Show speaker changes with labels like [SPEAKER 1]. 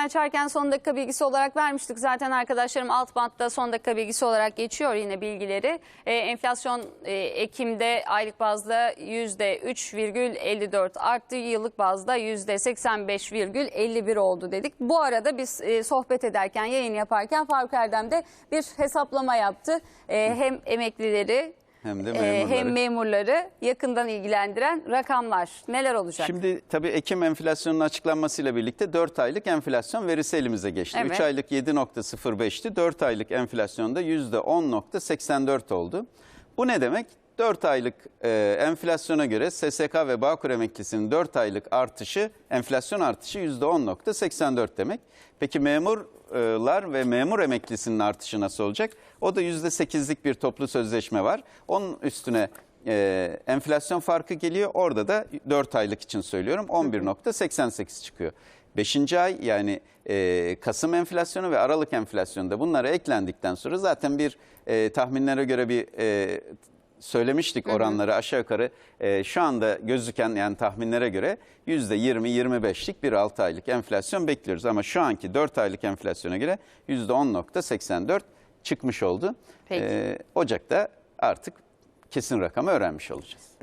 [SPEAKER 1] yayını açarken son dakika bilgisi olarak vermiştik. Zaten arkadaşlarım alt bantta son dakika bilgisi olarak geçiyor yine bilgileri. Ee, enflasyon e, Ekim'de aylık bazda %3,54 arttı. Yıllık bazda %85,51 oldu dedik. Bu arada biz e, sohbet ederken, yayın yaparken Faruk Erdem de bir hesaplama yaptı. E, hem emeklileri
[SPEAKER 2] Hem de
[SPEAKER 1] e,
[SPEAKER 2] memurları.
[SPEAKER 1] hem memurları yakından ilgilendiren rakamlar neler olacak?
[SPEAKER 2] Şimdi tabii Ekim enflasyonunun açıklanmasıyla birlikte 4 aylık enflasyon verisi elimize geçti.
[SPEAKER 1] Evet.
[SPEAKER 2] 3 aylık 7.05'ti. 4 aylık enflasyonda %10.84 oldu. Bu ne demek? 4 aylık e, enflasyona göre SSK ve Bağkur emeklisinin 4 aylık artışı, enflasyon artışı %10.84 demek. Peki memurlar ve memur emeklisinin artışı nasıl olacak? O da %8'lik bir toplu sözleşme var. Onun üstüne e, enflasyon farkı geliyor. Orada da 4 aylık için söylüyorum 11.88 çıkıyor. 5. ay yani e, Kasım enflasyonu ve Aralık enflasyonu da bunlara eklendikten sonra zaten bir e, tahminlere göre bir e, söylemiştik oranları aşağı yukarı e, şu anda gözüken yani tahminlere göre %20-25'lik bir 6 aylık enflasyon bekliyoruz. Ama şu anki 4 aylık enflasyona göre %10.84 çıkmış oldu.
[SPEAKER 1] Peki.
[SPEAKER 2] E, Ocak'ta artık kesin rakamı öğrenmiş olacağız.